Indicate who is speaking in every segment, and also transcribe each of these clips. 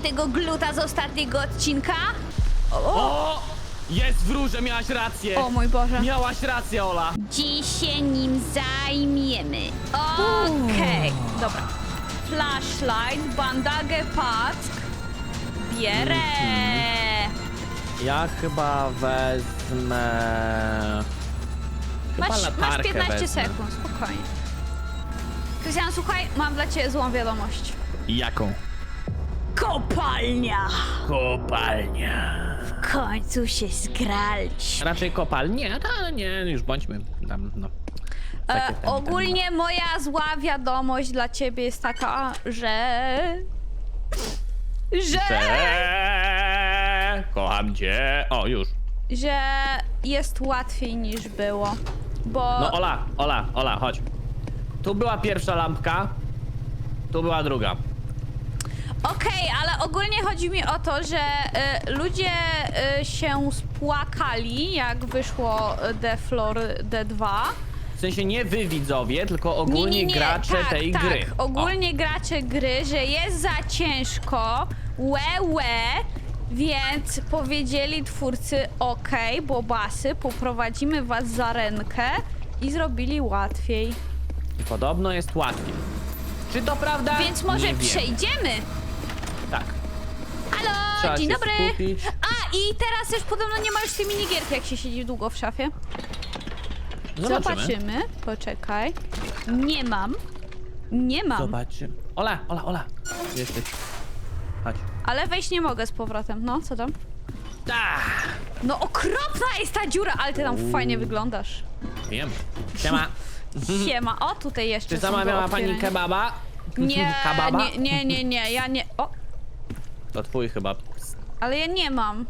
Speaker 1: tego gluta z ostatniego odcinka? O,
Speaker 2: O! Jest w rurze, miałaś rację!
Speaker 1: o mój Boże.
Speaker 2: Miałaś rację, Ola!
Speaker 1: Dziś się nim zajmiemy. Okej, dobra. Flashlight, bandagę, pack. Bierę.
Speaker 2: Ja chyba wezmę... Chyba
Speaker 1: Masz, masz
Speaker 2: latarkę
Speaker 1: 15
Speaker 2: wezmę.
Speaker 1: sekund, spokojnie. Krystian, słuchaj, mam dla ciebie złą wiadomość.
Speaker 2: Jaką?
Speaker 1: Kopalnia!
Speaker 2: Kopalnia.
Speaker 1: W końcu się zgraliśmy.
Speaker 2: Raczej kopalnia, ale nie, już bądźmy tam, no. Takie
Speaker 1: E,
Speaker 2: ten- ten-
Speaker 1: ogólnie moja zła wiadomość dla ciebie jest taka, że... Że...
Speaker 2: Że... Kocham cię. O, już.
Speaker 1: Że jest łatwiej niż było. Bo...
Speaker 2: No Ola, Ola, Ola, chodź. Tu była pierwsza lampka, tu była druga.
Speaker 1: Okej, ale ogólnie chodzi mi o to, że y, ludzie y, się spłakali, jak wyszło y, The Floor D2.
Speaker 2: W sensie nie wy widzowie, tylko ogólnie
Speaker 1: nie, nie, nie.
Speaker 2: gracze
Speaker 1: tak,
Speaker 2: tej
Speaker 1: tak.
Speaker 2: gry.
Speaker 1: Ogólnie gracze gry, że jest za ciężko, łe, łe, więc powiedzieli twórcy, okej, bobasy, poprowadzimy was za rękę i zrobili łatwiej.
Speaker 2: O, podobno jest łatwiej. Czy to prawda?
Speaker 1: Więc może
Speaker 2: nie wiem.
Speaker 1: przejdziemy.
Speaker 2: Tak.
Speaker 1: Halo,
Speaker 2: Trzeba
Speaker 1: dzień
Speaker 2: się
Speaker 1: dobry.
Speaker 2: skupić.
Speaker 1: A, i teraz też podobno nie ma już tej minigierki, jak się siedzi długo w szafie.
Speaker 2: Zobaczymy.
Speaker 1: Zobaczymy. Poczekaj. Nie mam. Nie mam.
Speaker 2: Zobaczymy. Ola, Ola, Ola. Gdzie Jesteś. Chodź.
Speaker 1: Ale wejść nie mogę z powrotem. No, co tam?
Speaker 2: Ah,
Speaker 1: No okropna jest ta dziura, ale ty tam fajnie wyglądasz.
Speaker 2: wiem. Siema.
Speaker 1: Siema. O, tutaj jeszcze
Speaker 2: Czy
Speaker 1: są do
Speaker 2: zamawiała pani
Speaker 1: otwierania.
Speaker 2: kebaba?
Speaker 1: Nie,
Speaker 2: Kababa?
Speaker 1: nie, nie, nie, nie, ja nie. O,
Speaker 2: To twój chyba.
Speaker 1: ale ja nie mam.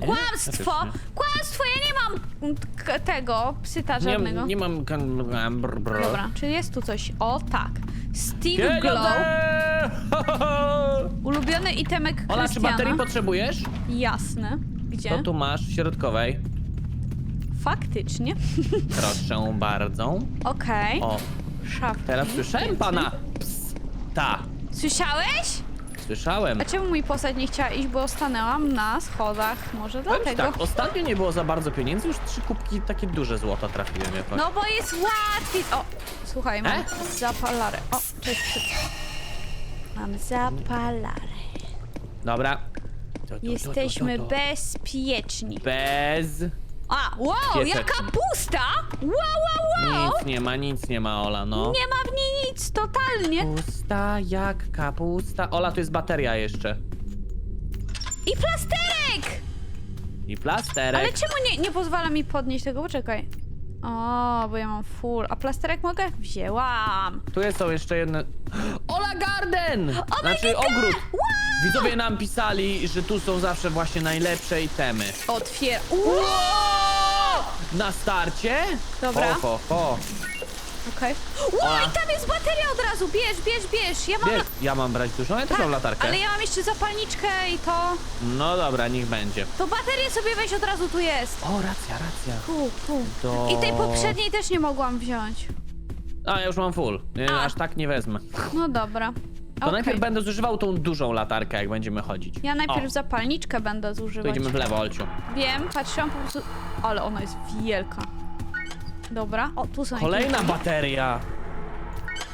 Speaker 2: Nie?
Speaker 1: Kłamstwo!
Speaker 2: Faktycznie.
Speaker 1: Kłamstwo! Ja nie mam k- tego psyta żadnego.
Speaker 2: Nie, nie mam... kan- brr, brr.
Speaker 1: Dobra, czy jest tu coś? O, tak.
Speaker 2: Pieniądze!
Speaker 1: Glow. Ulubiony itemek
Speaker 2: Ola, czy
Speaker 1: Krystiana.
Speaker 2: baterii potrzebujesz?
Speaker 1: Jasne. Gdzie?
Speaker 2: To tu masz, w środkowej.
Speaker 1: Faktycznie.
Speaker 2: Proszę bardzo.
Speaker 1: Okej.
Speaker 2: O,
Speaker 1: Szafki.
Speaker 2: teraz słyszałem pana. Ps, ta.
Speaker 1: Słyszałeś?
Speaker 2: Słyszałem.
Speaker 1: A czemu mój postać nie chciała iść, bo stanęłam na schodach? Może
Speaker 2: Powiem ci
Speaker 1: dlatego.
Speaker 2: tak, ostatnio nie było za bardzo pieniędzy, już trzy kubki takie duże złota trafiłem jakoś.
Speaker 1: No bo jest łatwiej. O, słuchaj, mam
Speaker 2: E?
Speaker 1: zapalarę. O, cześć. cześć. Mam zapalarę.
Speaker 2: Dobra.
Speaker 1: Jesteśmy bezpieczni.
Speaker 2: Bez...
Speaker 1: A, wow,
Speaker 2: Piesek.
Speaker 1: jaka pusta! Wow, wow, wow!
Speaker 2: Nic nie ma, nic nie ma, Ola, no.
Speaker 1: Nie ma w niej nic, totalnie.
Speaker 2: Pusta jak kapusta. Ola, tu jest bateria jeszcze.
Speaker 1: I plasterek!
Speaker 2: I plasterek.
Speaker 1: Ale czemu nie, nie pozwala mi podnieść tego? Poczekaj. O, bo ja mam full. A plasterek mogę? Wzięłam.
Speaker 2: Tu jest są jeszcze jedne... Ola Garden!
Speaker 1: Oh my
Speaker 2: znaczy
Speaker 1: God!
Speaker 2: ogród.
Speaker 1: Wow!
Speaker 2: Widzowie nam pisali, że tu są zawsze właśnie najlepsze itemy.
Speaker 1: Otwier...
Speaker 2: Na starcie?
Speaker 1: Dobra.
Speaker 2: Ho, ho, ho.
Speaker 1: Okej.
Speaker 2: Ola.
Speaker 1: i tam jest bateria od razu. Bierz, bierz, bierz. Ja mam...
Speaker 2: Wiesz, ja mam brać dużą, ja też mam latarkę.
Speaker 1: Tak, ale ja mam jeszcze zapalniczkę i to...
Speaker 2: No dobra, niech będzie.
Speaker 1: To baterię sobie weź od razu tu jest.
Speaker 2: O, racja, racja.
Speaker 1: Tu, tu.
Speaker 2: To-
Speaker 1: I tej poprzedniej też nie mogłam wziąć.
Speaker 2: A, ja już mam full. Nie,
Speaker 1: A.
Speaker 2: Aż tak nie wezmę.
Speaker 1: No dobra.
Speaker 2: To
Speaker 1: Okej.
Speaker 2: najpierw będę zużywał tą dużą latarkę, jak będziemy chodzić.
Speaker 1: Ja najpierw
Speaker 2: o,
Speaker 1: zapalniczkę będę
Speaker 2: to
Speaker 1: zużywać.
Speaker 2: idziemy w lewo, Olciu.
Speaker 1: Wiem, patrzyłam po prostu... Ale ona jest wielka. Dobra, o tu są
Speaker 2: Kolejna
Speaker 1: jakieś-
Speaker 2: bateria.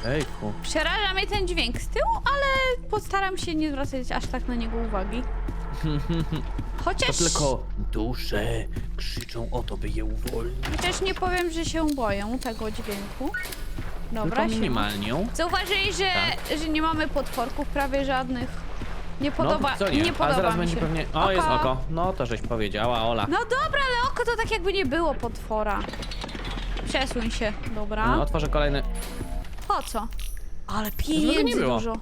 Speaker 2: Ejku.
Speaker 1: Przeraża mnie ten dźwięk z tyłu, ale postaram się nie zwracać aż tak na niego uwagi.
Speaker 2: To
Speaker 1: Chociaż...
Speaker 2: tylko dusze krzyczą o to, by je uwolnić.
Speaker 1: Chociaż nie powiem, że się boję tego dźwięku. Dobra,
Speaker 2: Tylko
Speaker 1: się.
Speaker 2: minimalnie.
Speaker 1: Zauważyli, że,
Speaker 2: Tak.
Speaker 1: że nie mamy potworków prawie żadnych. Nie
Speaker 2: No,
Speaker 1: podoba,
Speaker 2: co nie,
Speaker 1: nie
Speaker 2: a
Speaker 1: podoba
Speaker 2: zaraz
Speaker 1: mi
Speaker 2: będzie
Speaker 1: się.
Speaker 2: pewnie... O, jest oko. No, to żeś powiedziała, Ola.
Speaker 1: No dobra, ale oko to tak jakby nie było potwora. Przesuń się, dobra.
Speaker 2: No, otworzę kolejny...
Speaker 1: Po co? Ale
Speaker 2: Żeby nie
Speaker 1: pieniędzy
Speaker 2: było.
Speaker 1: dużo.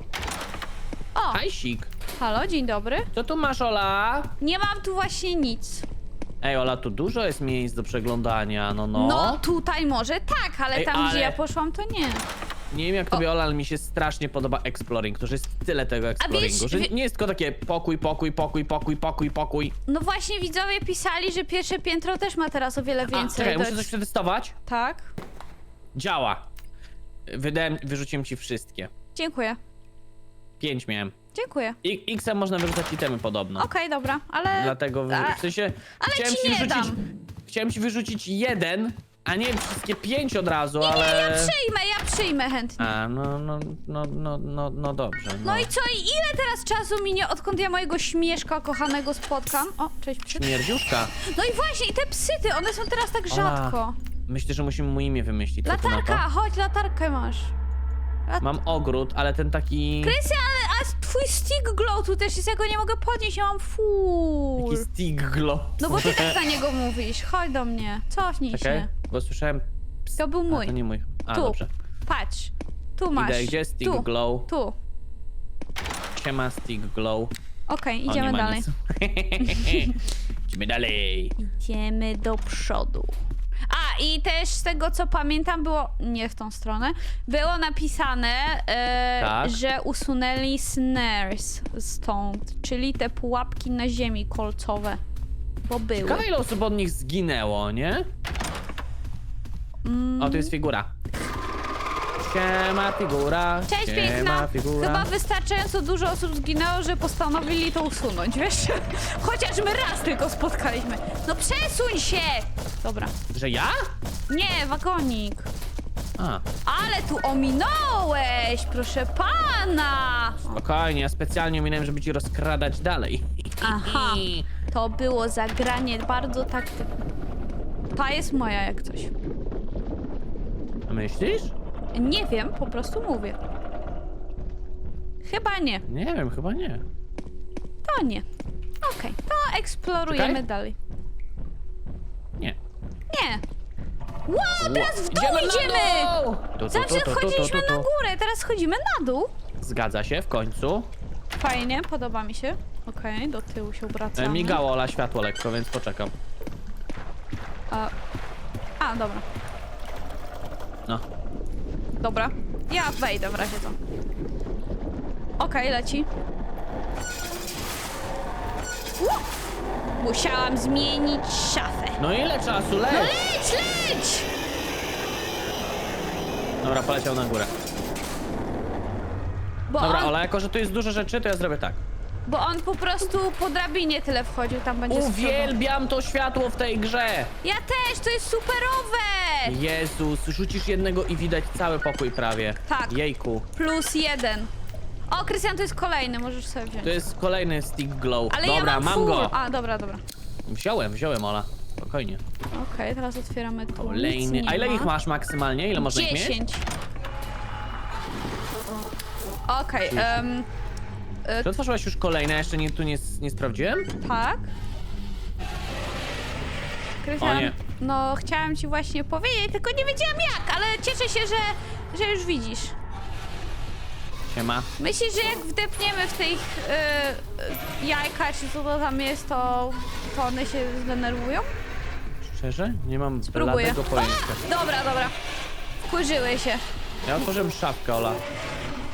Speaker 1: O,
Speaker 2: Hajsik.
Speaker 1: halo, dzień dobry.
Speaker 2: Co tu masz, Ola?
Speaker 1: Nie mam tu właśnie nic.
Speaker 2: Ej, Ola, tu dużo jest miejsc do przeglądania, no no.
Speaker 1: No, tutaj może tak, ale
Speaker 2: Ej,
Speaker 1: tam
Speaker 2: ale-
Speaker 1: gdzie ja poszłam to nie.
Speaker 2: Nie wiem jak tobie, Ola, ale mi się strasznie podoba exploring. To, że jest tyle tego exploringu, że
Speaker 1: wie-
Speaker 2: nie jest tylko takie pokój, pokój, pokój, pokój, pokój, pokój.
Speaker 1: No właśnie widzowie pisali, że pierwsze piętro też ma teraz o wiele
Speaker 2: A,
Speaker 1: więcej.
Speaker 2: czekaj,
Speaker 1: do
Speaker 2: muszę coś przetestować.
Speaker 1: Tak?
Speaker 2: Działa. Wydałem, wyrzuciłem ci wszystkie.
Speaker 1: Dziękuję.
Speaker 2: Pięć miałem.
Speaker 1: Dziękuję.
Speaker 2: I X-em można wyrzucać itemy podobno.
Speaker 1: Okej, dobra, ale...
Speaker 2: Dlatego wy...
Speaker 1: A-
Speaker 2: w sensie
Speaker 1: ale
Speaker 2: chciałem
Speaker 1: ci nie
Speaker 2: wyrzucić.
Speaker 1: dam.
Speaker 2: Chciałem ci wyrzucić jeden, a nie wszystkie pięć od razu,
Speaker 1: Nie,
Speaker 2: ale.
Speaker 1: ja przyjmę, ja przyjmę chętnie.
Speaker 2: A, no, no, no, no, no, no dobrze. No,
Speaker 1: No i co, i ile teraz czasu minie, odkąd ja mojego śmieszka kochanego spotkam? O, cześć psy.
Speaker 2: Śmierdziuszka.
Speaker 1: No i właśnie, i te psyty, one są teraz tak rzadko.
Speaker 2: Myślę, że musimy mu imię wymyślić. Co ty na
Speaker 1: Latarka, chodź, latarkę masz. Lat...
Speaker 2: Mam ogród, ale ten taki.
Speaker 1: Krystian, ale a twój stick glow tu też jest, ja go nie mogę podnieść, ja mam full.
Speaker 2: Taki stick glow.
Speaker 1: No bo ty tak na niego mówisz, chodź do mnie, cofnij
Speaker 2: Czekaj,
Speaker 1: się.
Speaker 2: bo słyszałem.
Speaker 1: To był
Speaker 2: A,
Speaker 1: mój.
Speaker 2: to nie mój. A,
Speaker 1: tu,
Speaker 2: dobrze.
Speaker 1: patrz. Tu masz.
Speaker 2: Idę, gdzie stick
Speaker 1: tu,
Speaker 2: glow?
Speaker 1: tu.
Speaker 2: Siema stick glow.
Speaker 1: Okej,
Speaker 2: O, nie
Speaker 1: idziemy
Speaker 2: ma
Speaker 1: dalej.
Speaker 2: nic. Idziemy dalej.
Speaker 1: Idziemy do przodu. A, i też z tego co pamiętam było, nie w tą stronę, było napisane, e,
Speaker 2: Tak.
Speaker 1: że usunęli snares stąd, czyli te pułapki na ziemi kolcowe. Bo były.
Speaker 2: Ciekawe ile osób od nich zginęło, nie? O, tu jest figura. Siema figura.
Speaker 1: Cześć
Speaker 2: siema
Speaker 1: piękna!
Speaker 2: figura.
Speaker 1: Chyba wystarczająco dużo osób zginęło, że postanowili to usunąć, wiesz? Chociaż my raz tylko spotkaliśmy. No przesuń się! Dobra.
Speaker 2: Że ja?
Speaker 1: Nie, wagonik.
Speaker 2: A,
Speaker 1: Ale tu ominąłeś, proszę pana!
Speaker 2: spokojnie, ja specjalnie minąłem, żeby ci rozkradać dalej.
Speaker 1: Aha, to było zagranie bardzo taktyczne. Ta jest moja jak coś.
Speaker 2: Myślisz?
Speaker 1: Nie wiem, po prostu mówię. Chyba nie,
Speaker 2: Nie wiem, chyba nie.
Speaker 1: to nie. Okej, to eksplorujemy
Speaker 2: Czekaj.
Speaker 1: dalej.
Speaker 2: Nie.
Speaker 1: Nie. Wow, teraz w dół
Speaker 2: Idziemy! Tu, tu,
Speaker 1: Zawsze
Speaker 2: tu, tu, tu,
Speaker 1: wchodziliśmy
Speaker 2: tu, tu.
Speaker 1: na górę, teraz schodzimy na dół.
Speaker 2: Zgadza się, w końcu.
Speaker 1: Fajnie, podoba mi się. Okej, do tyłu się
Speaker 2: E,
Speaker 1: obracamy.
Speaker 2: migało Ola światło lekko, więc poczekam.
Speaker 1: A, a, dobra.
Speaker 2: No.
Speaker 1: Dobra. Ja wejdę w razie to. Okej, leci. Ło! Musiałam zmienić szafę.
Speaker 2: No ile czasu?
Speaker 1: No
Speaker 2: Leć!
Speaker 1: leć, leć!
Speaker 2: Dobra, poleciał na górę.
Speaker 1: Bo
Speaker 2: Dobra,
Speaker 1: on,
Speaker 2: Ola, jako że tu jest dużo rzeczy, to ja zrobię tak.
Speaker 1: bo on po prostu po drabinie tyle wchodził, tam będzie.
Speaker 2: Uwielbiam to światło w tej grze!
Speaker 1: Ja też, to jest superowe!
Speaker 2: Jezus, rzucisz jednego i widać cały pokój prawie.
Speaker 1: Tak.
Speaker 2: Jejku.
Speaker 1: Plus jeden. O, Krystian, to jest kolejny, możesz sobie wziąć.
Speaker 2: To jest kolejny stick glow.
Speaker 1: Ale
Speaker 2: dobra,
Speaker 1: ja mam, full.
Speaker 2: go.
Speaker 1: A, dobra, dobra.
Speaker 2: Wziąłem, wziąłem, Ola. Spokojnie.
Speaker 1: Okej, teraz otwieramy tu.
Speaker 2: Kolejny.
Speaker 1: Nic
Speaker 2: A ile
Speaker 1: ma.
Speaker 2: ich masz maksymalnie? Ile można ich mieć?
Speaker 1: 10. Okej, em,
Speaker 2: Czy otworzyłaś już kolejne? Jeszcze nie, tu nie, nie sprawdziłem?
Speaker 1: tak. Krystian,
Speaker 2: nie.
Speaker 1: no chciałam ci właśnie powiedzieć, tylko nie wiedziałam jak, ale cieszę się, że, że już widzisz.
Speaker 2: Siema.
Speaker 1: Myślisz, że jak wdepniemy w tych y, y, jajka, czy co to tam jest, to, to one się zdenerwują?
Speaker 2: Szczerze? Nie mam
Speaker 1: Spróbuję.
Speaker 2: bladego pojęcia.
Speaker 1: Dobra, dobra. Wkurzyły się.
Speaker 2: Ja otworzyłem szafkę, Ola.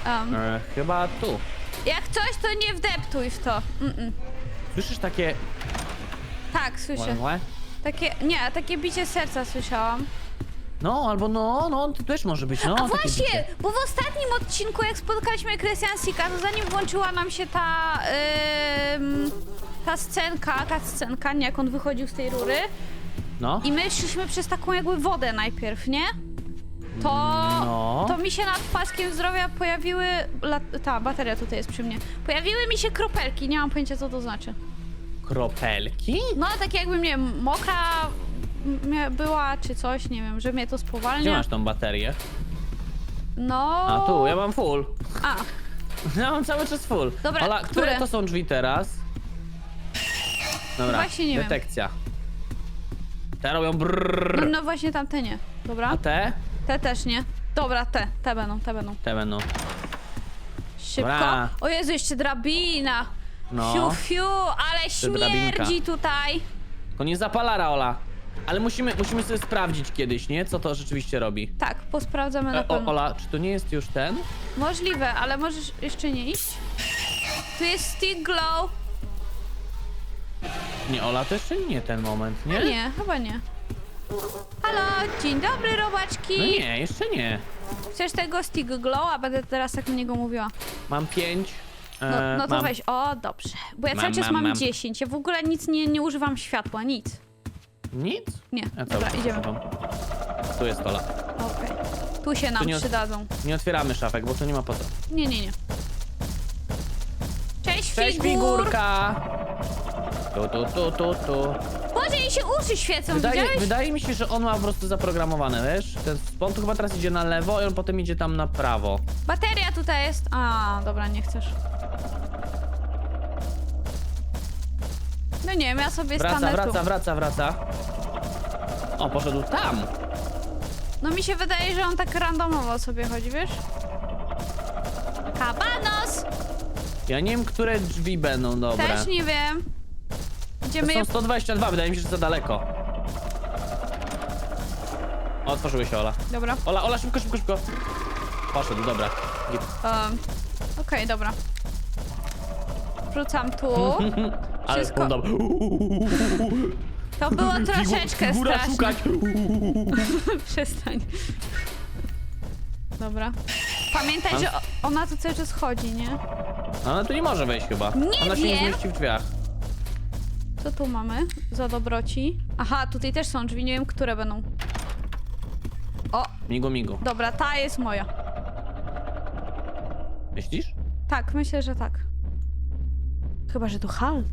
Speaker 2: E, chyba tu.
Speaker 1: jak coś, to nie wdeptuj w to. Mm-mm.
Speaker 2: Słyszysz takie...
Speaker 1: Tak, słyszę.
Speaker 2: Łe?
Speaker 1: Takie, nie, takie bicie serca słyszałam.
Speaker 2: No, albo no, no, to też może być, no.
Speaker 1: A
Speaker 2: takie
Speaker 1: właśnie,
Speaker 2: bicie.
Speaker 1: bo w ostatnim odcinku, jak spotkaliśmy Christian Sika, to zanim włączyła nam się ta, ym, ta scenka, ta scenka, nie, jak on wychodził z tej rury,
Speaker 2: No.
Speaker 1: i my szliśmy przez taką jakby wodę najpierw, nie? To,
Speaker 2: No.
Speaker 1: to mi się nad paskiem zdrowia pojawiły, la, ta bateria tutaj jest przy mnie, pojawiły mi się kropelki, nie mam pojęcia co to znaczy.
Speaker 2: Kropelki?
Speaker 1: No, tak jakby, nie wiem, mokra m- była, czy coś, nie wiem, że mnie to
Speaker 2: Gdzie
Speaker 1: spowalnia.
Speaker 2: masz tą baterię?
Speaker 1: No...
Speaker 2: A tu, ja mam full.
Speaker 1: A,
Speaker 2: Ja mam cały czas full.
Speaker 1: Dobra,
Speaker 2: Ola, które
Speaker 1: które?
Speaker 2: to są drzwi teraz? Dobra,
Speaker 1: Właśnie nie wiem.
Speaker 2: detekcja. Te robią
Speaker 1: no,
Speaker 2: brrrr.
Speaker 1: no właśnie tamte nie. Dobra.
Speaker 2: A te?
Speaker 1: Te też nie. Dobra, te. Te będą, te będą.
Speaker 2: Te będą.
Speaker 1: Szybko.
Speaker 2: Dobra.
Speaker 1: O Jezu, jeszcze drabina.
Speaker 2: No.
Speaker 1: Fiu, fiu, ale śmierdzi tutaj.
Speaker 2: Tylko nie zapalara, Ola. Ale musimy, musimy sobie sprawdzić kiedyś, nie? Co to rzeczywiście robi.
Speaker 1: Tak, posprawdzamy na
Speaker 2: E,
Speaker 1: pewno.
Speaker 2: o, Ola, czy to nie jest już ten?
Speaker 1: Możliwe, ale możesz jeszcze nie iść. Tu jest stick glow.
Speaker 2: Nie, Ola, to jeszcze nie ten moment, nie?
Speaker 1: Nie, chyba nie. Halo, dzień dobry, robaczki.
Speaker 2: No nie, jeszcze nie.
Speaker 1: Chcesz tego stick glow, a będę teraz tak na niego mówiła.
Speaker 2: Mam pięć.
Speaker 1: No,
Speaker 2: e,
Speaker 1: no to
Speaker 2: mam...
Speaker 1: weź, o dobrze. Bo ja
Speaker 2: Mam,
Speaker 1: cały czas
Speaker 2: mam,
Speaker 1: mam,
Speaker 2: mam.
Speaker 1: 10. Ja w ogóle nic nie, nie używam światła, nic.
Speaker 2: Nic?
Speaker 1: Nie,
Speaker 2: Ja
Speaker 1: dobra,
Speaker 2: czas
Speaker 1: idziemy.
Speaker 2: używam. Tu jest.
Speaker 1: Okej. Tu się nam
Speaker 2: nie od-
Speaker 1: przydadzą.
Speaker 2: Nie otwieramy szafek, bo tu nie ma po co.
Speaker 1: Nie, nie, nie. Cześć,
Speaker 2: Cześć,
Speaker 1: figur.
Speaker 2: figurka! Tu, tu, tu, tu, tu.
Speaker 1: Boże, jej się uszy świecą,
Speaker 2: Wydaje,
Speaker 1: widziałeś?
Speaker 2: wydaje mi się, że on ma po prostu zaprogramowane, wiesz? Ten chyba teraz idzie na lewo i on potem idzie tam na prawo.
Speaker 1: Bateria tutaj jest. A, dobra, nie chcesz. No nie wiem, ja sobie
Speaker 2: Wraca,
Speaker 1: stanę
Speaker 2: wraca,
Speaker 1: tu.
Speaker 2: wraca, wraca. O, poszedł tam.
Speaker 1: No mi się wydaje, że on tak randomowo sobie chodzi, wiesz? Kabanos!
Speaker 2: Ja nie wiem, które drzwi będą dobre.
Speaker 1: Też nie wiem.
Speaker 2: To
Speaker 1: Idziemy je...
Speaker 2: są 122, wydaje mi się, że za daleko. O, otworzyły się, Ola.
Speaker 1: Dobra.
Speaker 2: Ola, Ola, szybko, szybko, szybko. Poszedł, dobra. Git.
Speaker 1: Um, Okej, dobra. Wrzucam tu.
Speaker 2: Ale
Speaker 1: Wszystko-
Speaker 2: dobra.
Speaker 1: To było troszeczkę
Speaker 2: Figura
Speaker 1: straszne.
Speaker 2: szukać.
Speaker 1: Przestań. Dobra. Pamiętaj, że o- ona tu cały czas chodzi, nie?
Speaker 2: Ona tu nie może wejść chyba.
Speaker 1: Nie
Speaker 2: Ona się nie
Speaker 1: wiem.
Speaker 2: zmieści w drzwiach.
Speaker 1: Co tu mamy za dobroci? Aha, tutaj też są drzwi, nie wiem, które będą. O,
Speaker 2: Migu, migu.
Speaker 1: dobra, ta jest moja.
Speaker 2: Myślisz?
Speaker 1: Tak, myślę, że tak. Chyba, że tu halt.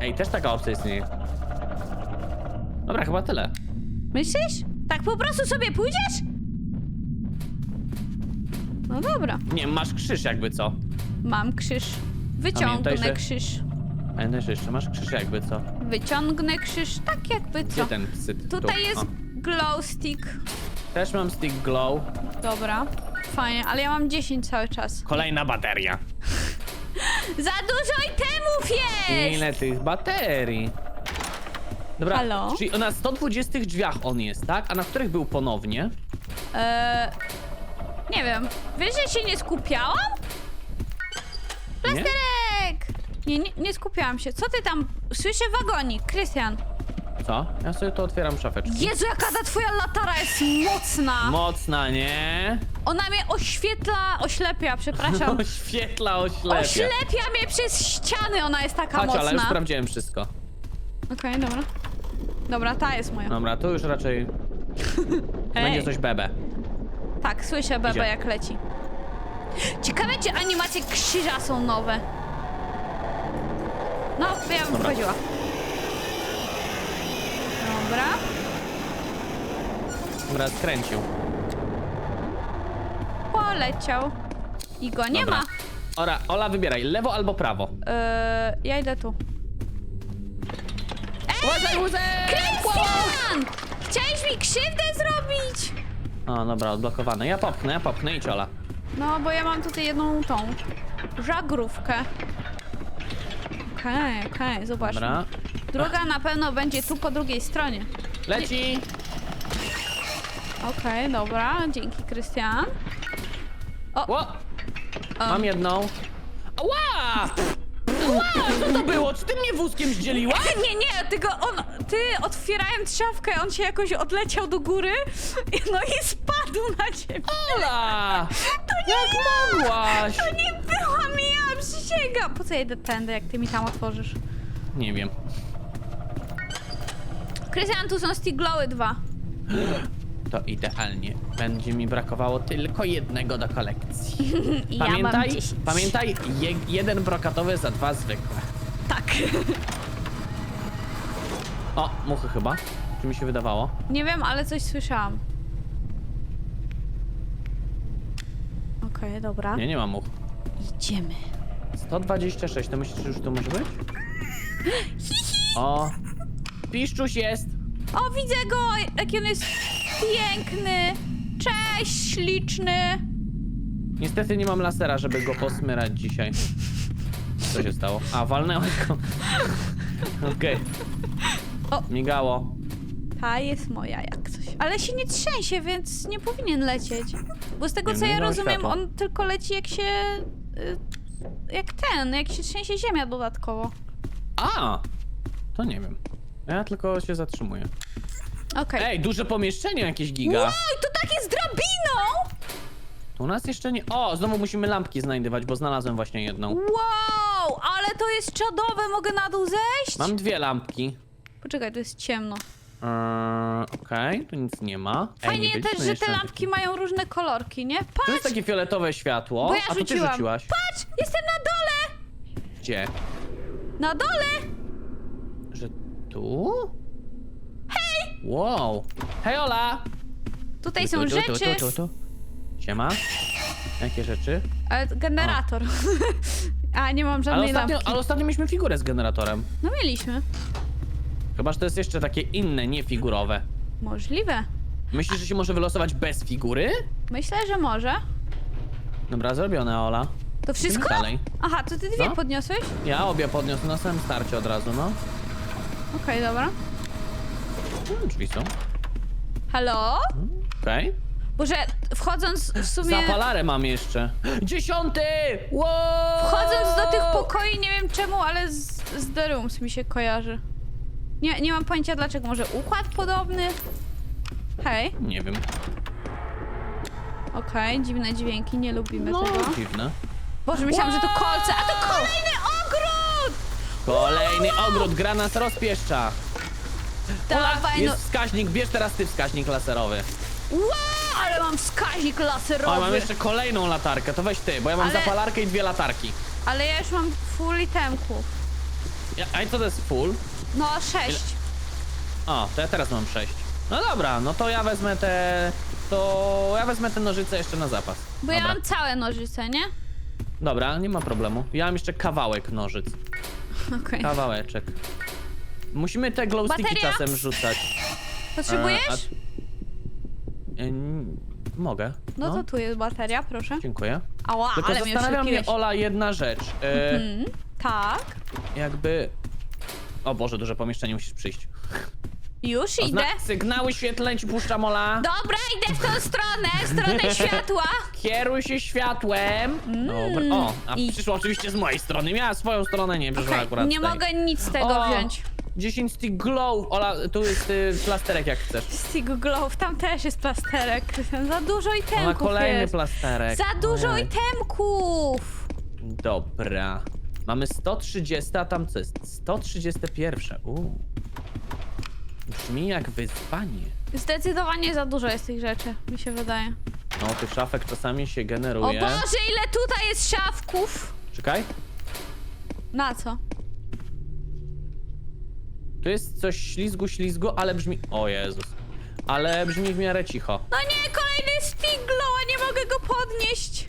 Speaker 2: Ej, też taka opcja istnieje. Dobra, chyba tyle.
Speaker 1: Myślisz? Tak po prostu sobie pójdziesz? No dobra.
Speaker 2: Nie, masz krzyż jakby co.
Speaker 1: Mam krzyż.
Speaker 2: Pamiętaj,
Speaker 1: Wyciągnę
Speaker 2: że-
Speaker 1: krzyż.
Speaker 2: Pamiętaj, że jeszcze masz krzyż jakby co.
Speaker 1: Wyciągnę krzyż, tak jakby
Speaker 2: Gdzie
Speaker 1: co.
Speaker 2: ten psyt?
Speaker 1: Tutaj
Speaker 2: tu.
Speaker 1: jest
Speaker 2: O.
Speaker 1: glow stick.
Speaker 2: Też mam stick glow.
Speaker 1: Dobra, fajnie, ale ja mam 10 cały czas.
Speaker 2: Kolejna bateria.
Speaker 1: Za dużo itemów jest!
Speaker 2: Ile tych baterii? Dobra,
Speaker 1: Halo?
Speaker 2: czyli na 120 drzwiach on jest, tak? A na których był ponownie?
Speaker 1: Eee, nie wiem. Wiesz, że się nie skupiałam?
Speaker 2: Nie?
Speaker 1: Nie, nie, nie skupiałam się. Co ty tam? Słyszę wagonik. Krystian.
Speaker 2: Co? Ja sobie to otwieram szafeczkę.
Speaker 1: Jezu, jaka ta twoja latara jest mocna!
Speaker 2: Mocna, nie?
Speaker 1: Ona mnie oświetla, oślepia, przepraszam.
Speaker 2: Oświetla, oślepia.
Speaker 1: Oślepia mnie przez ściany, ona jest taka
Speaker 2: Chodź,
Speaker 1: mocna.
Speaker 2: ale już sprawdziłem wszystko.
Speaker 1: Okej, dobra. Dobra, ta jest moja.
Speaker 2: Dobra, tu już raczej będzie coś bebe.
Speaker 1: Tak, słyszę bebę
Speaker 2: Idzie.
Speaker 1: jak leci. Ciekawe, czy animacje krzyża są nowe. No, ja bym
Speaker 2: Dobra.
Speaker 1: wchodziła. Dobra.
Speaker 2: Dobra, skręcił.
Speaker 1: Poleciał. I go nie
Speaker 2: Dobra.
Speaker 1: ma.
Speaker 2: Ora, Ola, wybieraj, lewo albo prawo.
Speaker 1: Eee, ja idę tu.
Speaker 2: Uważaj, łzę!
Speaker 1: Krystian! Chciałeś mi krzywdę zrobić?
Speaker 2: O, dobra, odblokowane. Ja popchnę, ja popchnę, idź Ola.
Speaker 1: No, bo ja mam tutaj jedną tą żagrówkę. Okej, okej, zobaczmy.
Speaker 2: Dobra.
Speaker 1: Druga na pewno będzie tu po drugiej stronie.
Speaker 2: Leci!
Speaker 1: Okej, dobra, dzięki Krystian.
Speaker 2: O! Mam jedną. Ła! Ła! Co to było? Czy ty mnie wózkiem zdzieliła?
Speaker 1: Nie, nie, tylko on, ty otwierając szafkę, on się jakoś odleciał do góry, no i spadł na ciebie.
Speaker 2: Ola!
Speaker 1: To nie
Speaker 2: Jak
Speaker 1: ja!
Speaker 2: mogłaś?
Speaker 1: To nie byłam ja, przysięgam. Po co ja idę tędy, jak ty mi tam otworzysz?
Speaker 2: Nie wiem.
Speaker 1: Krystian, tu są stiglowy dwa.
Speaker 2: To idealnie. Będzie mi brakowało tylko jednego do kolekcji.
Speaker 1: Ja mam
Speaker 2: Pamiętaj,
Speaker 1: 10.
Speaker 2: pamiętaj, je, jeden brokatowy za dwa zwykłe.
Speaker 1: Tak.
Speaker 2: O, muchy chyba. Czy mi się wydawało?
Speaker 1: Nie wiem, ale coś słyszałam. Okej, dobra.
Speaker 2: Nie, nie ma much.
Speaker 1: Idziemy.
Speaker 2: 126, to myślisz, że już to może być? O! Piszczuś jest!
Speaker 1: O, widzę go! Jaki on jest piękny! Cześć, śliczny!
Speaker 2: Niestety nie mam lasera, żeby go posmyrać dzisiaj. Co się stało? A, walnęłaś go. Okej.
Speaker 1: O.
Speaker 2: Migało.
Speaker 1: Ta jest moja, jak coś. Ale się nie trzęsie, więc nie powinien lecieć. Bo z tego,
Speaker 2: Nie,
Speaker 1: co ja rozumiem,
Speaker 2: światło.
Speaker 1: on tylko leci jak się... y, Jak ten, jak się trzęsie ziemia dodatkowo.
Speaker 2: A! To nie wiem. Ja tylko się zatrzymuję.
Speaker 1: Okej.
Speaker 2: Ej, duże pomieszczenie jakieś giga.
Speaker 1: Wow, to takie z drabiną!
Speaker 2: U nas jeszcze nie... O, znowu musimy lampki znajdywać, bo znalazłem właśnie jedną.
Speaker 1: Wow, ale to jest czadowe, mogę na dół zejść?
Speaker 2: Mam dwie lampki.
Speaker 1: Poczekaj, to jest ciemno.
Speaker 2: Eee, Okej, tu nic nie ma. Ej,
Speaker 1: Fajnie
Speaker 2: nie
Speaker 1: też,
Speaker 2: byliśmy
Speaker 1: że
Speaker 2: jeszcze
Speaker 1: te
Speaker 2: na
Speaker 1: lampki
Speaker 2: takim-
Speaker 1: mają różne kolorki, nie?
Speaker 2: Tu
Speaker 1: Patrz,
Speaker 2: jest takie fioletowe światło,
Speaker 1: bo ja
Speaker 2: a to ty
Speaker 1: rzuciłam.
Speaker 2: rzuciłaś.
Speaker 1: Patrz, jestem na dole!
Speaker 2: Gdzie?
Speaker 1: Na dole!
Speaker 2: Że tu? Hej! Wow! Hej Ola!
Speaker 1: Tutaj
Speaker 2: Tu,
Speaker 1: są
Speaker 2: tu, tu,
Speaker 1: rzeczy.
Speaker 2: Tu, tu, tu. Siema? Jakie rzeczy?
Speaker 1: E, generator. A, nie mam
Speaker 2: Ale
Speaker 1: żadnej
Speaker 2: ostatnio,
Speaker 1: lampki.
Speaker 2: ale ostatnio mieliśmy figurę z generatorem.
Speaker 1: No mieliśmy.
Speaker 2: Chyba, że to jest jeszcze takie inne, niefigurowe.
Speaker 1: Możliwe.
Speaker 2: Myślisz, że się może wylosować bez figury?
Speaker 1: Myślę, że może.
Speaker 2: Dobra, zrobione, Ola.
Speaker 1: To wszystko?
Speaker 2: dalej.
Speaker 1: Aha, to ty dwie
Speaker 2: No.
Speaker 1: podniosłeś?
Speaker 2: Ja obie podniosę na samym starcie od razu, no.
Speaker 1: Okej, dobra.
Speaker 2: Hmm, drzwi są.
Speaker 1: Halo?
Speaker 2: Okej.
Speaker 1: Boże, wchodząc w sumie...
Speaker 2: Zapalarę mam jeszcze. Dziesiąty! Wow!
Speaker 1: Wchodząc do tych pokoi, nie wiem czemu, ale z, z The Rooms mi się kojarzy. Nie, nie mam pojęcia dlaczego. Może układ podobny? Hej,
Speaker 2: Nie wiem.
Speaker 1: okej, dziwne dźwięki, nie lubimy
Speaker 2: No,
Speaker 1: tego.
Speaker 2: dziwne.
Speaker 1: Boże, myślałam, że to kolce, a to kolejny ogród!
Speaker 2: Kolejny ogród, gra nas rozpieszcza.
Speaker 1: Dawaj, no...
Speaker 2: Jest wskaźnik, bierz teraz ty wskaźnik laserowy.
Speaker 1: Wow, ale mam wskaźnik
Speaker 2: O,
Speaker 1: laserowy.
Speaker 2: mam jeszcze kolejną latarkę, to weź ty, bo ja mam
Speaker 1: Ale-
Speaker 2: zapalarkę i dwie latarki.
Speaker 1: Ale ja już mam full itemków.
Speaker 2: Ja, a i co to jest full?
Speaker 1: No, sześć.
Speaker 2: O, to ja teraz mam sześć. No dobra, no to ja wezmę te... To ja wezmę te nożyce jeszcze na zapas.
Speaker 1: Bo ja
Speaker 2: Dobra.
Speaker 1: mam całe nożyce, nie?
Speaker 2: Dobra, nie ma problemu. Ja mam jeszcze kawałek nożyc.
Speaker 1: Okej.
Speaker 2: Kawałeczek. Musimy te glowsticki
Speaker 1: Bateria?
Speaker 2: czasem rzucać.
Speaker 1: Potrzebujesz?
Speaker 2: E, a- e, mogę.
Speaker 1: No to tu jest bateria, proszę.
Speaker 2: Dziękuję.
Speaker 1: Ała,
Speaker 2: Tylko
Speaker 1: ale mnie
Speaker 2: zastanawia mnie. Ola, jedna rzecz. E,
Speaker 1: Mm, tak.
Speaker 2: Jakby... O Boże, duże pomieszczenie, musisz przyjść.
Speaker 1: Już idę.
Speaker 2: Ozna sygnały świetlne ci puszczam, Ola.
Speaker 1: Dobra, idę w tą stronę, w stronę światła.
Speaker 2: Kieruj się światłem. Dobra. O, a
Speaker 1: Mm. i-
Speaker 2: przyszła oczywiście z mojej strony. Miała swoją stronę, nie przyszła
Speaker 1: Okej,
Speaker 2: akurat
Speaker 1: nie
Speaker 2: tej.
Speaker 1: mogę nic z tego
Speaker 2: O,
Speaker 1: wziąć.
Speaker 2: 10 stick glow. Ola, tu jest y, plasterek jak chcesz.
Speaker 1: Stick Glow, tam też jest plasterek. Za dużo
Speaker 2: Ola,
Speaker 1: itemków
Speaker 2: kolejny
Speaker 1: jest.
Speaker 2: plasterek.
Speaker 1: Za dużo
Speaker 2: Ojej.
Speaker 1: itemków.
Speaker 2: Dobra. Mamy 130, a tam co jest? 131. Uuu. Brzmi jak wyzwanie.
Speaker 1: Zdecydowanie za dużo jest tych rzeczy, mi się wydaje.
Speaker 2: No, tych szafek czasami się
Speaker 1: O
Speaker 2: generuje.
Speaker 1: Boże, ile tutaj jest szafków!
Speaker 2: Czekaj.
Speaker 1: Na co?
Speaker 2: Tu jest coś ślizgu, ślizgu, ale brzmi... O Jezus. Ale brzmi w miarę cicho.
Speaker 1: No nie, kolejny Stick Glow, a nie mogę go podnieść.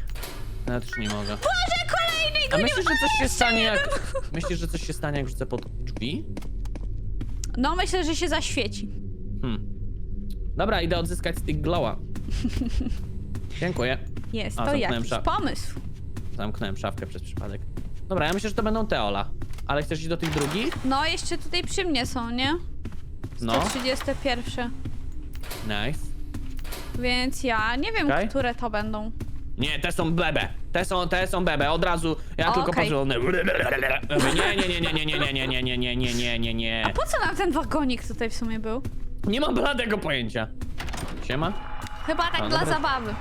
Speaker 2: Ja też nie mogę.
Speaker 1: Boże, kolejny go
Speaker 2: A
Speaker 1: nie
Speaker 2: myślisz, że coś się stanie
Speaker 1: jeden.
Speaker 2: jak... Myślisz, że coś się stanie jak rzucę pod drzwi?
Speaker 1: No, myślę, że się zaświeci.
Speaker 2: Hmm. Dobra, idę odzyskać stick glowa. Dziękuję.
Speaker 1: Jest
Speaker 2: A,
Speaker 1: to
Speaker 2: zamknąłem
Speaker 1: jakiś
Speaker 2: szaf-
Speaker 1: pomysł.
Speaker 2: Zamknąłem szafkę przez przypadek. Dobra, ja myślę, że to będą te, Ola. Ale chcesz iść do tych drugich?
Speaker 1: No, jeszcze tutaj przy mnie są, nie?
Speaker 2: No.
Speaker 1: 131.
Speaker 2: Nice.
Speaker 1: Więc ja nie wiem,
Speaker 2: Okej.
Speaker 1: które to będą.
Speaker 2: Nie, te są bebe. Te są, te są bebe. Od razu. Ja tylko
Speaker 1: okej.
Speaker 2: patrzę. one- Nie, nie, nie, nie, nie, nie, nie, nie, nie, nie, nie, nie, nie, nie.
Speaker 1: Po co nam ten wagonik tutaj w sumie był?
Speaker 2: Nie mam bladego pojęcia. Siema.
Speaker 1: Chyba tak
Speaker 2: A,
Speaker 1: dla
Speaker 2: dobra.
Speaker 1: zabawy.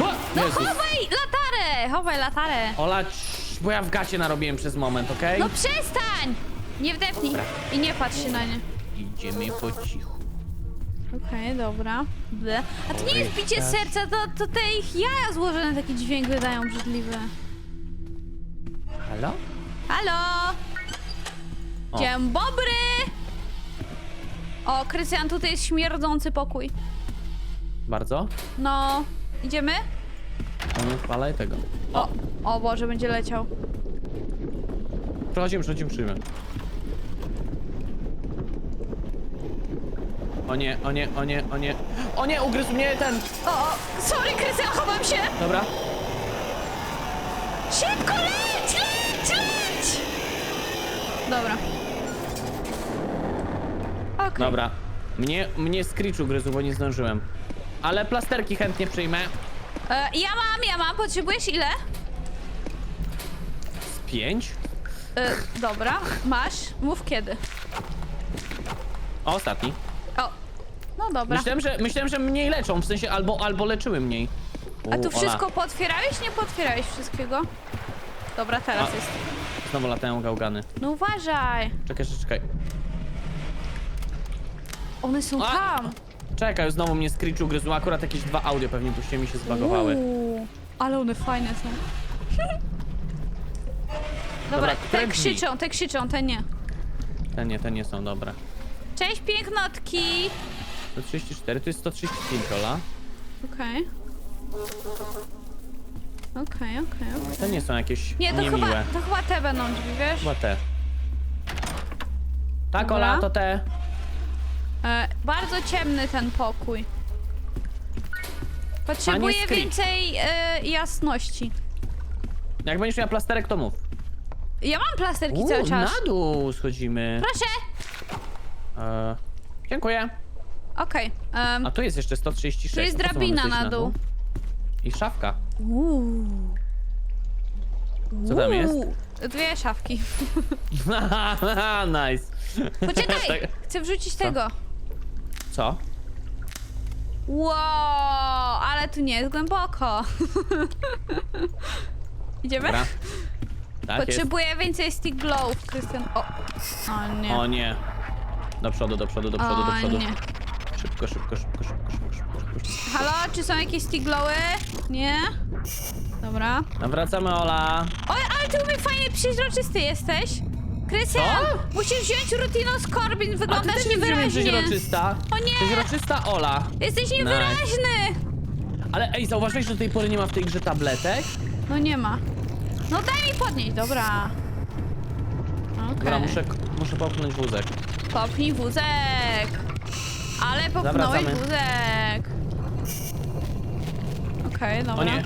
Speaker 2: O,
Speaker 1: No
Speaker 2: Jezus.
Speaker 1: chowaj latarę! Chowaj latarę!
Speaker 2: Ola, cii, bo ja w gacie narobiłem przez moment, okej?
Speaker 1: No przestań! Nie wdepnij i nie patrz się na nie.
Speaker 2: Idziemy po cichu.
Speaker 1: Okej, dobra. Ble. A to nie jest bicie
Speaker 2: Korytarz.
Speaker 1: serca, to, to te ich jaja złożone taki dźwięk wydają brzydliwy.
Speaker 2: Halo?
Speaker 1: Halo!
Speaker 2: O.
Speaker 1: Dzień dobry! O, Krystian, tutaj jest śmierdzący pokój.
Speaker 2: Bardzo?
Speaker 1: No, idziemy?
Speaker 2: No nie spalaj tego.
Speaker 1: O, o Boże, będzie leciał.
Speaker 2: Przechodzimy, przechodzimy, przyjmę. O nie, o nie, o nie, o nie. O nie, ugryzł mnie ten!
Speaker 1: O, o, sorry, Krystian, chowam się!
Speaker 2: Dobra.
Speaker 1: Szybko leć, leć, leć! Dobra. Okej.
Speaker 2: Dobra. Mnie, mnie screech ugryzł, bo nie zdążyłem. Ale plasterki chętnie przyjmę.
Speaker 1: E, ja mam, ja mam. Potrzebujesz ile?
Speaker 2: Z pięć?
Speaker 1: E, dobra, masz. Mów kiedy.
Speaker 2: O, ostatni.
Speaker 1: No dobra.
Speaker 2: Myślałem, że, myślałem, że mniej leczą, w sensie albo, albo leczyły mniej.
Speaker 1: A
Speaker 2: U,
Speaker 1: tu
Speaker 2: Ola,
Speaker 1: wszystko potwierałeś? Nie potwierałeś wszystkiego? Dobra, teraz
Speaker 2: A.
Speaker 1: jest.
Speaker 2: Znowu latają gałgany.
Speaker 1: No uważaj.
Speaker 2: Czekaj, czekaj.
Speaker 1: One są
Speaker 2: A!
Speaker 1: tam.
Speaker 2: Czekaj, znowu mnie Screech ugryzł. Akurat jakieś dwa audio pewnie tu się mi się zbagowały.
Speaker 1: Uuu, ale one fajne są. Dobra,
Speaker 2: Dobra,
Speaker 1: te
Speaker 2: drzwi?
Speaker 1: krzyczą, te krzyczą, te nie.
Speaker 2: Te nie, te nie są dobre.
Speaker 1: Cześć pięknotki!
Speaker 2: 134, to jest 135, Ola.
Speaker 1: Okej. Okej, okej, okej.
Speaker 2: Te nie są jakieś
Speaker 1: Nie, to
Speaker 2: niemiłe.
Speaker 1: chyba, to chyba te będą drzwi, wiesz?
Speaker 2: Chyba te. Tak,
Speaker 1: Dobra.
Speaker 2: Ola, to te.
Speaker 1: E, bardzo ciemny ten pokój. Potrzebuję więcej e, jasności.
Speaker 2: Jak będziesz miała plasterek, to mów.
Speaker 1: Ja mam plasterki cały czas.
Speaker 2: na dół schodzimy.
Speaker 1: Proszę!
Speaker 2: E, dziękuję.
Speaker 1: Okej. em,
Speaker 2: A tu jest jeszcze 136.
Speaker 1: Tu jest
Speaker 2: to po co mamy
Speaker 1: drabina
Speaker 2: zejść
Speaker 1: na dół.
Speaker 2: I szafka.
Speaker 1: Uuu.
Speaker 2: Co tam jest?
Speaker 1: Uuu, Dwie szafki.
Speaker 2: nice.
Speaker 1: Poczekaj!
Speaker 2: Tak.
Speaker 1: Chcę wrzucić tego.
Speaker 2: Co?
Speaker 1: Wow, ale tu nie jest głęboko. Idziemy?
Speaker 2: Dobra. Tak jest.
Speaker 1: Potrzebuję więcej stick glowów, Krystian. O, o nie.
Speaker 2: O nie. Do przodu, do przodu, do przodu, do przodu.
Speaker 1: nie.
Speaker 2: Szybko, szybko, szybko, szybko, szybko, szybko, szybko.
Speaker 1: Halo, czy są jakieś stick glowy? Nie? Dobra.
Speaker 2: No wracamy, Ola.
Speaker 1: Oj, ale ty u mnie fajnie przeźroczysty jesteś. Krystian,
Speaker 2: Co?
Speaker 1: musisz wziąć Rutino Corbin,
Speaker 2: A ty
Speaker 1: wyglądasz
Speaker 2: też jesteś
Speaker 1: niewyraźnie.
Speaker 2: przeźroczysta.
Speaker 1: O nie!
Speaker 2: Przeźroczysta Ola.
Speaker 1: Jesteś niewyraźny!
Speaker 2: Ale ej, zauważyłeś, że do tej pory nie ma w tej grze tabletek?
Speaker 1: No nie ma. No daj mi podnieść, dobra. Okej.
Speaker 2: Dobra, muszę, muszę popchnąć wózek.
Speaker 1: Popnij wózek. Ale popchnąłeś
Speaker 2: Zawracamy.
Speaker 1: wózek. Okej, dobra.
Speaker 2: O nie.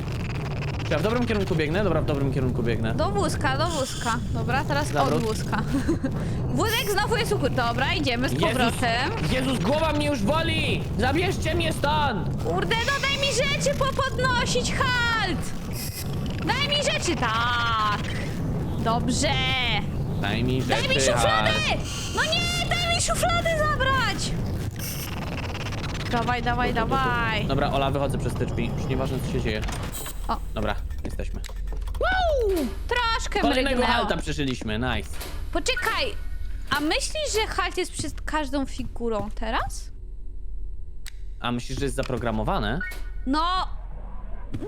Speaker 2: Czy ja w dobrym kierunku biegnę? Dobra, w dobrym kierunku biegnę.
Speaker 1: Do wózka, do wózka. Dobra, teraz
Speaker 2: Zawrót.
Speaker 1: od wózka. Wózek znowu jest u góry. Dobra, idziemy z powrotem.
Speaker 2: Jezus, Jezus, głowa mnie już boli! Zabierzcie mnie stąd!
Speaker 1: Kurde, no daj mi rzeczy popodnosić, halt! Daj mi rzeczy, tak! Dobrze!
Speaker 2: Daj mi rzeczy,
Speaker 1: Daj mi szuflady! No nie, daj mi szuflady zabrać! Dawaj, dawaj, dawaj.
Speaker 2: Dobra, Ola, wychodzę przez te drzwi. Już nieważne, co się dzieje.
Speaker 1: O.
Speaker 2: Dobra, jesteśmy.
Speaker 1: Wow! Troszkę
Speaker 2: Kolejnego
Speaker 1: mrygnęło.
Speaker 2: halta przeszyliśmy, nice.
Speaker 1: Poczekaj, a myślisz, że halt jest przed każdą figurą teraz?
Speaker 2: A myślisz, że jest zaprogramowane?
Speaker 1: No,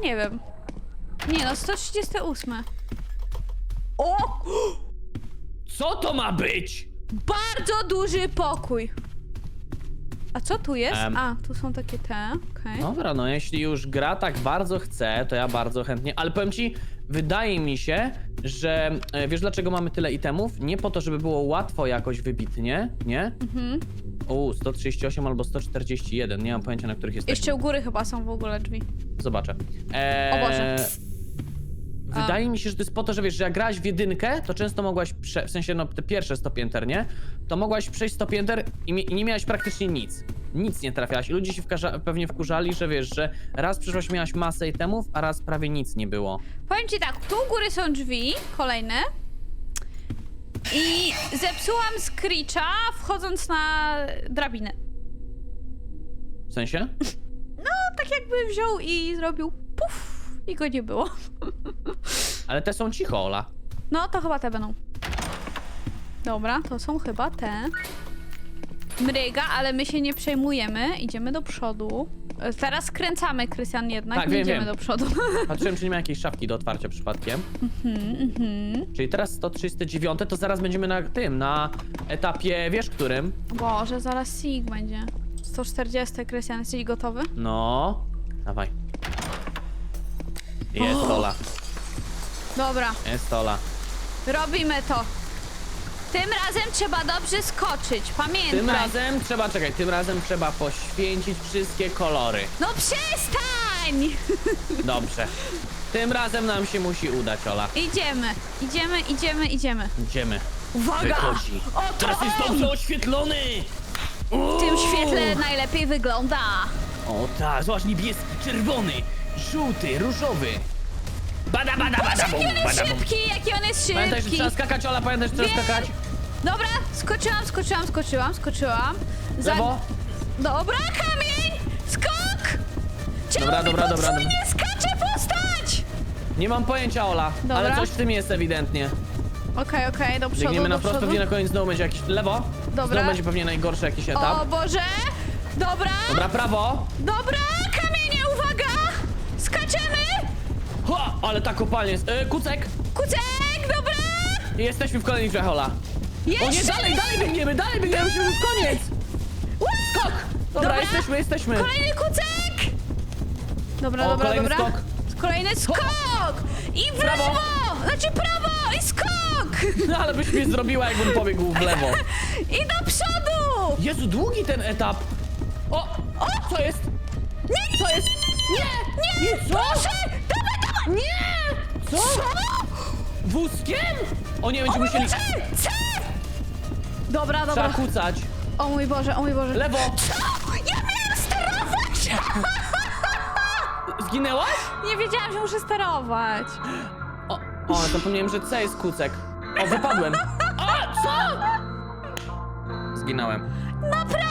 Speaker 1: nie wiem. Nie no, 138. O!
Speaker 2: Co to ma być?
Speaker 1: Bardzo duży pokój. A co tu jest?
Speaker 2: Em.
Speaker 1: A, tu są takie te, okej.
Speaker 2: Dobra, no jeśli już gra tak bardzo chce, to ja bardzo chętnie, ale powiem ci, wydaje mi się, że e, wiesz dlaczego mamy tyle itemów? Nie po to, żeby było łatwo jakoś wybitnie, nie?
Speaker 1: Mhm.
Speaker 2: U, 138 albo 141, nie mam pojęcia na których jesteśmy.
Speaker 1: Jeszcze u góry chyba są w ogóle drzwi.
Speaker 2: Zobaczę. Eee,
Speaker 1: Boże.
Speaker 2: Wydaje mi się, że to jest po to, że wiesz, że jak grałaś w jedynkę, to często mogłaś, prze... w sensie no te pierwsze 100 pięter, nie? To mogłaś przejść 100 pięter i, mi... i nie miałaś praktycznie nic. Nic nie trafiałaś. I ludzie się wkarza... pewnie wkurzali, że wiesz, że raz przyszłaś miałaś masę itemów, a raz prawie nic nie było.
Speaker 1: Powiem ci tak, tu u góry są drzwi, kolejne. I zepsułam Screecha wchodząc na drabinę.
Speaker 2: W sensie?
Speaker 1: No, tak jakby wziął i zrobił puf i go nie było.
Speaker 2: Ale te są cicho, Ola.
Speaker 1: No, to chyba te będą. Dobra, to są chyba te. Mryga, ale my się nie przejmujemy. Idziemy do przodu. E, Teraz skręcamy, Krystian, jednak.
Speaker 2: Tak,
Speaker 1: nie
Speaker 2: wiem,
Speaker 1: idziemy
Speaker 2: wiem.
Speaker 1: do przodu.
Speaker 2: Patrzyłem, czy nie ma jakiejś szafki do otwarcia przypadkiem.
Speaker 1: Mhm, mhm.
Speaker 2: Czyli teraz 139, to zaraz będziemy na tym, na etapie, wiesz którym?
Speaker 1: Boże, zaraz Sig będzie. 140, Krystian, jesteś gotowy?
Speaker 2: No, dawaj. Jest Ola,
Speaker 1: Dobra,
Speaker 2: jest Ola.
Speaker 1: robimy to. Tym razem trzeba dobrze skoczyć, pamiętaj.
Speaker 2: Tym razem trzeba, czekaj, tym razem trzeba poświęcić wszystkie kolory.
Speaker 1: No przestań!
Speaker 2: Dobrze. Tym razem nam się musi udać, Ola.
Speaker 1: Idziemy, idziemy, idziemy, idziemy.
Speaker 2: Idziemy.
Speaker 1: Uwaga!
Speaker 2: Wychodzi.
Speaker 1: O,
Speaker 2: Teraz jest
Speaker 1: on!
Speaker 2: dobrze oświetlony!
Speaker 1: W tym świetle najlepiej wygląda.
Speaker 2: O tak, zobacz, niebieski, czerwony, żółty, różowy. Bada, bada, bada,
Speaker 1: Jaki
Speaker 2: bum,
Speaker 1: on jest
Speaker 2: bada, bum.
Speaker 1: szybki, jaki on jest
Speaker 2: Pamiętaj, że
Speaker 1: szybki.
Speaker 2: trzeba skakać, Ola, pamiętaj, że trzeba
Speaker 1: Wiem.
Speaker 2: skakać.
Speaker 1: Dobra, skoczyłam, skoczyłam, skoczyłam, skoczyłam.
Speaker 2: Lewo.
Speaker 1: Dobra, kamień! Skok! Czemu
Speaker 2: Dobra, dobra, dobra,
Speaker 1: podwójnie skacze postać!
Speaker 2: Nie mam pojęcia, Ola,
Speaker 1: Dobra.
Speaker 2: ale coś w tym jest ewidentnie.
Speaker 1: Okej, okej, do przodu,
Speaker 2: Biegniemy na
Speaker 1: do przodu.
Speaker 2: pewnie na koniec znowu będzie jakiś lewo.
Speaker 1: Dobra.
Speaker 2: Znowu będzie pewnie najgorszy jakiś etap.
Speaker 1: O Boże! Dobra!
Speaker 2: Dobra, prawo.
Speaker 1: Dobra,
Speaker 2: ale ta kopalnia jest. E, kucek!
Speaker 1: Kucek, dobra!
Speaker 2: Jesteśmy w kolejnych drzwiach, Ola.
Speaker 1: Jeszcze!
Speaker 2: O nie, dalej, dalej biegniemy, dalej biegniemy, musimy już koniec! Skok! Dobra,
Speaker 1: Dobra.
Speaker 2: jesteśmy, jesteśmy.
Speaker 1: Kolejny kucek! Dobra,
Speaker 2: O,
Speaker 1: dobra,
Speaker 2: kolejny
Speaker 1: dobra.
Speaker 2: skok.
Speaker 1: Kolejny skok! I w
Speaker 2: Prawo.
Speaker 1: lewo! Znaczy prawo! I skok!
Speaker 2: No ale byś mnie zrobiła, jakbym pobiegł w lewo.
Speaker 1: I do przodu!
Speaker 2: Jezu, długi ten etap. O, o, co jest?
Speaker 1: Nie, nie,
Speaker 2: Co jest?
Speaker 1: nie, nie!
Speaker 2: Nie, co?
Speaker 1: Proszę! Nie!
Speaker 2: Co? Wózkiem? O nie, będziemy musieli...
Speaker 1: Dobra,
Speaker 2: Trzeba
Speaker 1: dobra.
Speaker 2: kucać.
Speaker 1: O mój Boże, o mój Boże.
Speaker 2: Lewo.
Speaker 1: Co? Ja miałem sterować!
Speaker 2: Zginęłaś?
Speaker 1: Nie wiedziałam, że muszę sterować.
Speaker 2: O, o, zapomniałem, że C jest kucek. O, wypadłem. A, co? Zginąłem.
Speaker 1: Naprawdę!